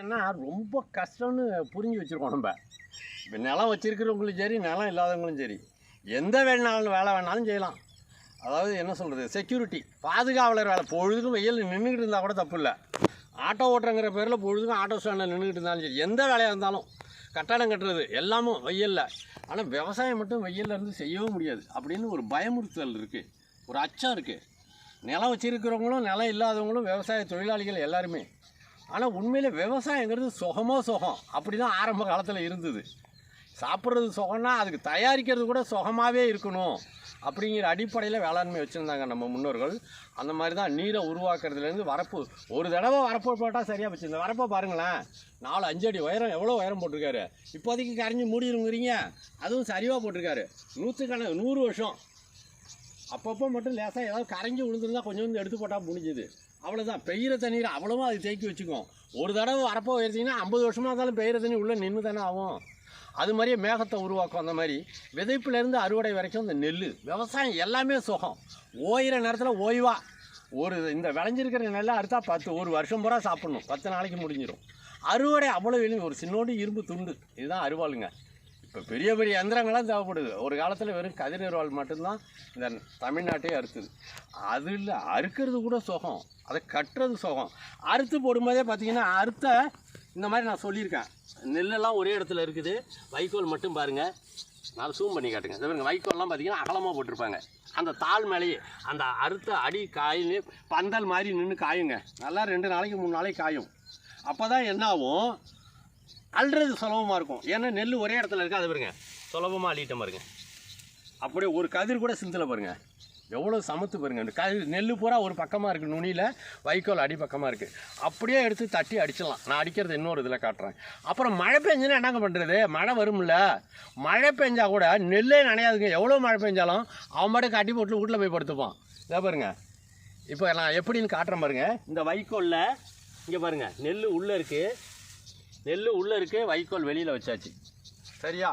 ஏன்னா ரொம்ப கஷ்டம்னு புரிஞ்சு வச்சுருக்கோம் நம்ம. இப்போ நிலம் வச்சுருக்கிறவங்களும் சரி நிலம் இல்லாதவங்களும் சரி எந்த வேணாலும் வேலை வேணாலும் செய்யலாம். அதாவது என்ன சொல்கிறது செக்யூரிட்டி பாதுகாவலர் வேலை. பொழுதுக்கும் வெயில் நின்றுக்கிட்டு இருந்தால் கூட தப்பு இல்லை. ஆட்டோ ஓட்டுறங்கிற பேரில் பொழுதுக்கும் ஆட்டோ ஸ்டாண்டில் நின்றுக்கிட்டு இருந்தாலும் சரி எந்த வேலையாக இருந்தாலும் கட்டடம் கட்டுறது எல்லாமும் வெயிலில். ஆனால் விவசாயம் மட்டும் வெயிலில் இருந்து செய்யவும் முடியாது. அப்படின்னு ஒரு பயமுறுத்தல் இருக்குது ஒரு அச்சம் இருக்குது நிலம் வச்சுருக்கிறவங்களும் நிலம் இல்லாதவங்களும் விவசாய தொழிலாளிகள் எல்லாருமே. ஆனால் உண்மையில் விவசாயங்கிறது சுகமோ சுகம். அப்படி தான் ஆரம்ப காலத்தில் இருந்தது. சாப்பிட்றது சுகம்னா அதுக்கு தயாரிக்கிறது கூட சுகமாகவே இருக்கணும் அப்படிங்கிற அடிப்படையில் வேளாண்மை வச்சுருந்தாங்க நம்ம முன்னோர்கள். அந்த மாதிரி தான் நீரை உருவாக்குறதுலேருந்து வரப்பு ஒரு தடவை வரப்பு போட்டால் சரியாக வச்சுருந்த வரப்பை பாருங்களேன். நாலு அஞ்சு அடி உயரம் எவ்வளோ உயரம் போட்டிருக்காரு? இப்போதைக்கு கரைஞ்சி மூடிடுங்கிறீங்க அதுவும் சரிவாக போட்டிருக்காரு. நூற்றுக்கண நூறு வருஷம். அப்பப்போ மட்டும் லேசாக ஏதாவது கரைஞ்சி விழுந்துருந்தா கொஞ்சம் கொஞ்சம் எடுத்து போட்டால் முடிஞ்சுது. அவ்வளோதான் பெய்கிற தண்ணீர் அவ்வளோவா அது தேக்கி வச்சுக்கும். ஒரு தடவை வரப்போ உயர்த்திங்கன்னா ஐம்பது வருஷமாக இருந்தாலும் பெய்கிற தண்ணி உள்ளே நின்று தானே ஆகும். அது மாதிரியே மேகத்தை உருவாக்கும் அந்த மாதிரி. விதைப்புலேருந்து அறுவடை வரைக்கும் இந்த நெல் விவசாயம் எல்லாமே சுகம். ஓயிற நேரத்தில் ஓய்வா. ஒரு இந்த விளைஞ்சிருக்கிற நெல்லை அறுத்தா பத்து ஒரு வருஷம் பூரா சாப்பிட்ணும். பத்து நாளைக்கு முடிஞ்சிடும் அறுவடை அவ்வளோ எளிமை ஒரு சின்னோண்டு இரும்பு துண்டு. இதுதான் அருவாளுங்க இப்போ பெரிய பெரிய எந்திரங்கள்லாம் தேவைப்படுது. ஒரு காலத்தில் வெறும் கதிர் மட்டும்தான் இந்த தமிழ்நாட்டையே அறுத்துது. அது இல்லை அறுக்கிறது கூட சுகம். அதை கட்டுறது சுகம். அறுத்து போடும்போதே பார்த்தீங்கன்னா அறுத்த இந்த மாதிரி நான் சொல்லியிருக்கேன். நெல்லெல்லாம் ஒரே இடத்துல இருக்குது. வைக்கோல் மட்டும் பாருங்கள் நான் சூம் பண்ணி காட்டுங்க. இந்த பாருங்க வைக்கோல்லாம் பார்த்தீங்கன்னா அகலமாக போட்டிருப்பாங்க. அந்த தாள் மேலேயே அந்த அறுத்த அடி காயின்னு பந்தல் மாதிரி நின்று காயுங்க. நல்லா ரெண்டு நாளைக்கு மூணு நாளைக்கு காயும். அப்போ தான் என்ன ஆகும்? அள்ளுறது சுலபமாக இருக்கும். ஏன்னா நெல் ஒரே இடத்துல இருக்குது அது பாருங்க. சுலபமாக அள்ளிட்ட பாருங்க. அப்படியே ஒரு கதிர் கூட சிந்தலை பாருங்க. எவ்வளோ சமத்து பாருங்க. இந்த கதிர் நெல் பூரா ஒரு பக்கமாக இருக்குது நுனியில் வைக்கோல் அடி பக்கமாக இருக்குது அப்படியே எடுத்து தட்டி அடிச்சிடலாம். நான் அடிக்கிறது இன்னொரு இதில் காட்டுறேன். அப்புறம் மழை பெஞ்சுன்னா என்னங்க பண்ணுறது மழை வரும்ல. மழை பெஞ்சா கூட நெல்லே நனையாதுங்க. எவ்வளோ மழை பெஞ்சாலும் அவன் பாட்டுக்கு அடி போட்டு வீட்டில் போய் படுத்துப்பான். இதை பாருங்க. இப்போ நான் எப்படின்னு காட்டுறேன் பாருங்க. இந்த வைக்கோலில் இங்கே பாருங்க நெல் உள்ளே இருக்குது நெல் உள்ளே இருக்கு வைக்கோல் வெளியில் வச்சாச்சு. சரியா?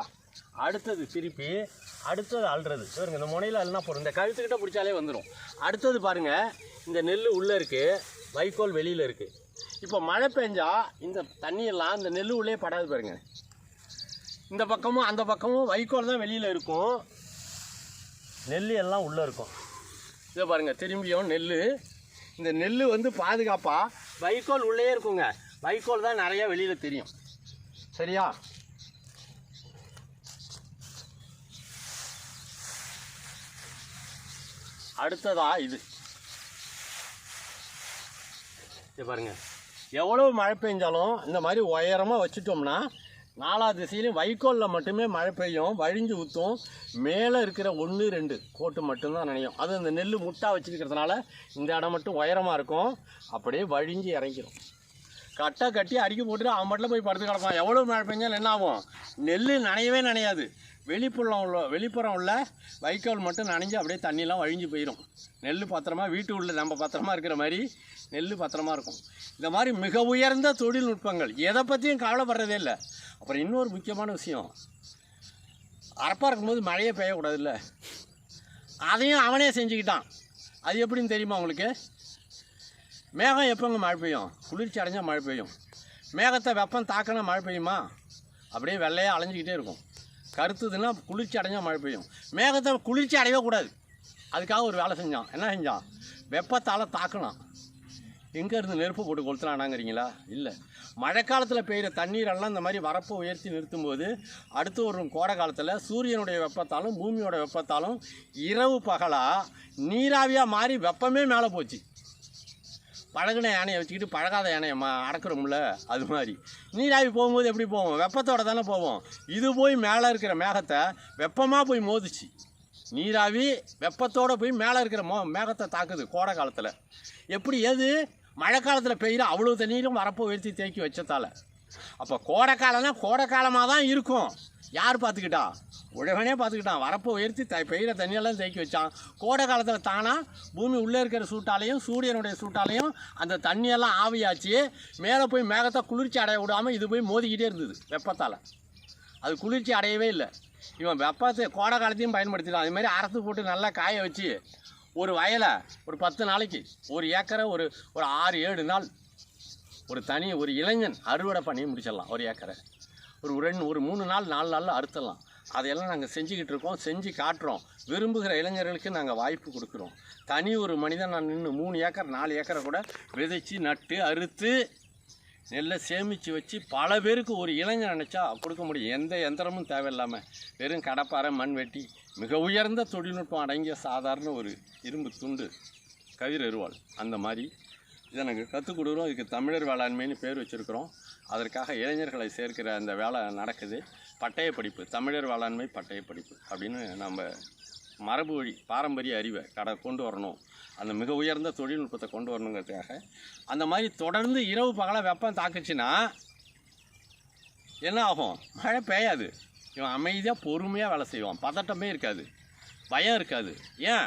அடுத்தது திருப்பி அடுத்தது அள்ளுறது. பாருங்க இந்த முனையில் அள்ளினா போதும். இந்த கழுத்துக்கிட்ட பிடிச்சாலே வந்துடும் அடுத்தது பாருங்க இந்த நெல் உள்ளே இருக்கு வைக்கோல் வெளியில் இருக்கு. இப்போ மழை பெஞ்சா இந்த தண்ணியெல்லாம் இந்த நெல் உள்ளே படாது பாருங்க. இந்த பக்கமும் அந்த பக்கமும் வைக்கோல் தான் வெளியில் இருக்கும். நெல் எல்லாம் உள்ளே இருக்கும். இதை பாருங்க திரும்பியும் நெல் இந்த நெல் வந்து பாதுகாப்பாக வைக்கோல் உள்ளே இருக்குங்க. வைக்கோல் தான் நிறைய வெளியில் தெரியும். சரியா? அடுத்ததா இது. இது பாருங்க. எவ்வளோ மழை பெஞ்சாலும் இந்த மாதிரி உயரமாக வச்சுட்டோம்னா நாலா திசையிலையும் வைக்கோலில் மட்டுமே மழை பெய்யும். வழிஞ்சு ஊற்றும் மேலே இருக்கிற ஒன்று ரெண்டு கோட்டு மட்டும்தான் நினையும். அது இந்த நெல் முட்டா வச்சுருக்கிறதுனால இந்த இடம் மட்டும் உயரமாக இருக்கும். அப்படியே வழிஞ்சு இறங்கிடும் கட்டை கட்டி அடிக்க போட்டுட்டு அவன் மட்டும் போய் படுத்து கிடப்பான். எவ்வளோ மழை பெஞ்சாலும் என்ன ஆகும்? நெல் நனையவே நனையாது. வெளிப்புறம் உள்ள வெளிப்புறம் உள்ள வைக்கோல் மட்டும் நனைஞ்சு அப்படியே தண்ணியெலாம் வழிஞ்சு போயிடும் நெல் பத்திரமா வீட்டு உள்ள நம்ம பத்திரமா இருக்கிற மாதிரி நெல் பத்திரமா இருக்கும். இந்த மாதிரி மிக உயர்ந்த தொழில்நுட்பங்கள். எதை பற்றியும் கவலைப்படுறதே இல்லை. அப்புறம் இன்னொரு முக்கியமான விஷயம். அரப்பாக இருக்கும்போது மழையே பெய்யக்கூடாதுல்ல. அதையும் அவனே செஞ்சுக்கிட்டான். அது எப்படின்னு தெரியுமா உங்களுக்கு? மேகம் எப்போங்க மழை பெய்யும்? குளிர்ச்சி அடைஞ்சால் மழை பெய்யும். மேகத்தை வெப்பம் தாக்கினா மழை பெய்யுமா? அப்படியே வெள்ளையாக அலைஞ்சிக்கிட்டே இருக்கும். கருத்துதுன்னா குளிர்ச்சி அடைஞ்சால் மழை பெய்யும். மேகத்தை குளிர்ச்சி அடையவே கூடாது. அதுக்காக ஒரு வேலை செஞ்சான். என்ன செஞ்சான்? வெப்பத்தால் தாக்கலாம் எங்கே இருந்து நெருப்பு போட்டு கொளுத்துலானாங்கிறீங்களா இல்லை. மழைக்காலத்தில் பெய்கிற தண்ணீரெல்லாம் இந்த மாதிரி வரப்பை உயர்த்தி நிறுத்தும்போது அடுத்து ஒரு கோடை காலத்தில் சூரியனுடைய வெப்பத்தாலும் பூமியோட வெப்பத்தாலும் இரவு பகலாக நீராவியாக மாறி வெப்பமே மேலே போச்சு. பழகுன யானையை வச்சுக்கிட்டு பழகாத யானையை மா அடக்குறோம்ல அது மாதிரி. நீராவி போகும்போது எப்படி போவோம்? வெப்பத்தோடு தானே போவோம். இது போய் மேலே இருக்கிற மேகத்தை வெப்பமாக போய் மோதுச்சு. நீராவி வெப்பத்தோடு போய் மேலே இருக்கிற மோ மேகத்தை தாக்குது கோடை காலத்தில். எப்படி எது? மழை காலத்தில் பெய்கிற அவ்வளோ தண்ணீரும் வரப்போ உயர்த்தி தேக்கி வச்சதால. அப்போ கோடை காலம்னா கோடை காலமாக தான் இருக்கும். யார் பார்த்துக்கிட்டா? உழவனே பார்த்துக்கிட்டான். வரப்போ உயர்த்தி த பெய்கிற தண்ணியெல்லாம் தேக்கி வச்சான். கோடை காலத்தில் தானா பூமி உள்ளே இருக்கிற சூட்டாலையும் சூரியனுடைய சூட்டாலையும் அந்த தண்ணியெல்லாம் ஆவியாச்சு. மேலே போய் மேகத்தை குளிர்ச்சி அடைய விடாமல் இது போய் மோதிக்கிட்டே இருந்தது வெப்பத்தால். அது குளிர்ச்சி அடையவே இல்லை. இவன் வெப்பத்தை கோடை காலத்தையும் பயன்படுத்திட்டான். அது மாதிரி அறுத்து போட்டு நல்லா காய வச்சு ஒரு வயலை ஒரு பத்து நாளைக்கு ஒரு ஏக்கரை ஒரு ஒரு ஆறு ஏழு நாள் ஒரு தனி ஒரு இளைஞன் அறுவடை பண்ணி முடிச்சிடலாம் ஒரு ஏக்கரை. ஒரு ரெண்டு ஒரு மூணு நாள் நாலு நாளில் அறுத்தலாம் அதையெல்லாம் நாங்கள் செஞ்சுக்கிட்டு இருக்கோம். செஞ்சு காட்டுறோம். விரும்புகிற இளைஞர்களுக்கு நாங்கள் வாய்ப்பு கொடுக்குறோம். தனி ஒரு மனிதன் நான் நின்று மூணு ஏக்கர் நாலு ஏக்கரை கூட விதைச்சி நட்டு அறுத்து நெல்லை சேமித்து வச்சு பல பேருக்கு ஒரு இளைஞர் நினச்சா கொடுக்க முடியும். எந்த எந்திரமும் தேவையில்லாமல் வெறும் கடப்பாரை மண் வெட்டி மிக உயர்ந்த தொழில்நுட்பம் அடங்கிய சாதாரண ஒரு இரும்பு துண்டு கதிர் எருவாள். அந்த மாதிரி இதை நாங்கள் கற்றுக் கொடுக்குறோம். இதுக்கு தமிழர் வேளாண்மைன்னு பேர் வச்சுருக்கிறோம். அதற்காக இளைஞர்களை சேர்க்கிற அந்த வேலை நடக்குது. பட்டய படிப்பு தமிழர் வேளாண்மை பட்டய படிப்பு அப்படின்னு நம்ம மரபு வழி பாரம்பரிய அறிவை கடை கொண்டு வரணும். அந்த மிக உயர்ந்த தொழில்நுட்பத்தை கொண்டு வரணுங்கிறதுக்காக. அந்த மாதிரி தொடர்ந்து இரவு பகலாக வெப்பம் தாக்குச்சுன்னா என்ன ஆகும்? மழை பெய்யாது. இவன் அமைதியாக பொறுமையாக வேலை செய்வான். பதட்டமே இருக்காது. பயம் இருக்காது. ஏன்?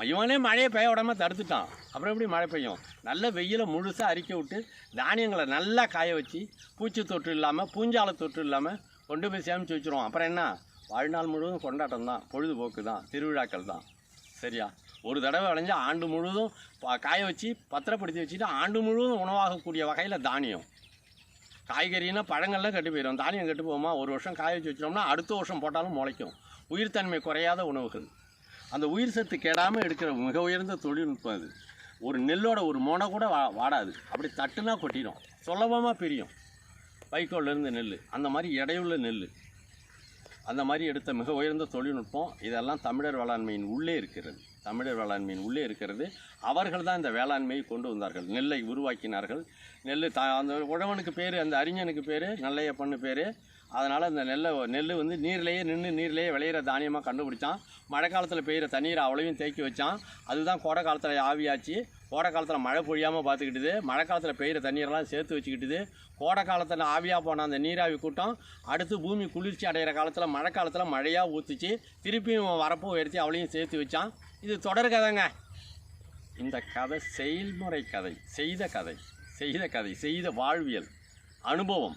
இவனே மழையை பெய்ய விடாம தடுத்துட்டான். அப்புறம் எப்படி மழை பெய்யும்? நல்ல வெயிலை முழுசாக அரிக்க விட்டு தானியங்களை நல்லா காய வச்சு பூச்சி தொற்று இல்லாமல் பூஞ்சால தொற்று இல்லாமல் கொண்டு போய் சேமித்து வச்சுருவோம். அப்புறம் என்ன? வாழ்நாள் முழுவதும் கொண்டாட்டம் தான். பொழுதுபோக்கு தான். திருவிழாக்கள் தான். சரியா? ஒரு தடவை விளைஞ்சா ஆண்டு முழுவதும் காய வச்சு பத்திரப்படுத்தி வச்சுட்டு ஆண்டு முழுவதும் உணவாகக்கூடிய வகையில் தானியம். காய்கறினா பழங்கள்லாம் கெட்டு போயிடும். தானியம் கெட்டு போகுமா? ஒரு வருஷம் காய வச்சு வச்சிட்டோம்னா அடுத்த வருஷம் போட்டாலும் முளைக்கும். உயிர்த்தன்மை குறையாத உணவுகள். அந்த உயிர் சத்து கெடாமல் எடுக்கிற மிக உயர்ந்த தொழில்நுட்பம் அது. ஒரு நெல்லோட ஒரு முனை கூட வா வாடாது. அப்படி தட்டுனா கொட்டிடும். சுலபமாக பிரியும். வைக்கோல்லேருந்து நெல் அந்த மாதிரி இடையுள்ள நெல் அந்த மாதிரி எடுத்த மிக உயர்ந்த தொழில்நுட்பம் இதெல்லாம் தமிழர் வேளாண்மையின் உள்ளே இருக்கிறது. தமிழர் வேளாண்மையின் உள்ளே இருக்கிறது. அவர்கள் தான் இந்த வேளாண்மையை கொண்டு வந்தார்கள். நெல்லை உருவாக்கினார்கள். நெல் த அந்த உழவனுக்கு பேர் அந்த அறிஞனுக்கு பேர் நல்லையப்பண்ணு பேர் அதனால் இந்த நெல்லை நெல் வந்து நீர்லேயே நின்று நீர்லேயே விளையிற தானியமாக கண்டுபிடிச்சான். மழை காலத்தில் பெய்கிற தண்ணீரை அவ்வளவையும் தேக்கி வச்சான். அதுதான் கோடை காலத்தில் ஆவியாச்சு. கோடை காலத்தில் மழை பொழியாமல் பார்த்துக்கிட்டுது மழை காலத்தில் பெய்கிற தண்ணீரெல்லாம் சேர்த்து வச்சுக்கிட்டுது. கோடை காலத்தில் ஆவியாக போன அந்த நீராவி கூட்டம் அடுத்து பூமி குளிர்ச்சி அடைகிற காலத்தில் மழை காலத்தில் மழையாக ஊற்றுச்சு திருப்பியும் வரப்போ எடுத்து அவளையும் சேர்த்து வச்சான். இது தொடர் கதைங்க. இந்த கதை செயல்முறை கதை செய்த கதை செய்த கதை செய்த வாழ்வியல் அனுபவம்.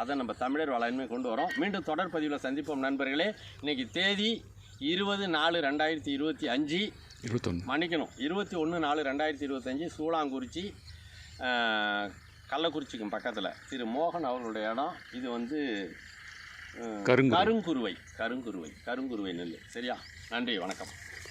அதை நம்ம தமிழர் வேளாண்மை கொண்டு வரோம். மீண்டும் தொடர் பதிவில் சந்திப்போம் நண்பர்களே. இன்னைக்கு தேதி இருபது நாலு ரெண்டாயிரத்தி இருபத்தி அஞ்சு. இருபத்தொன்று மன்னிக்கணும். இருபத்தி ஒன்று நாலு ரெண்டாயிரத்தி இருபத்தஞ்சி சூளாங்குறிச்சி கள்ளக்குறிச்சிக்கும் பக்கத்தில். திரு மோகன் அவர்களுடைய இடம். இது வந்து. கருங்குருவை. கருங்குருவை. கருங்குருவை. நெல் சரியா? நன்றி. வணக்கம்.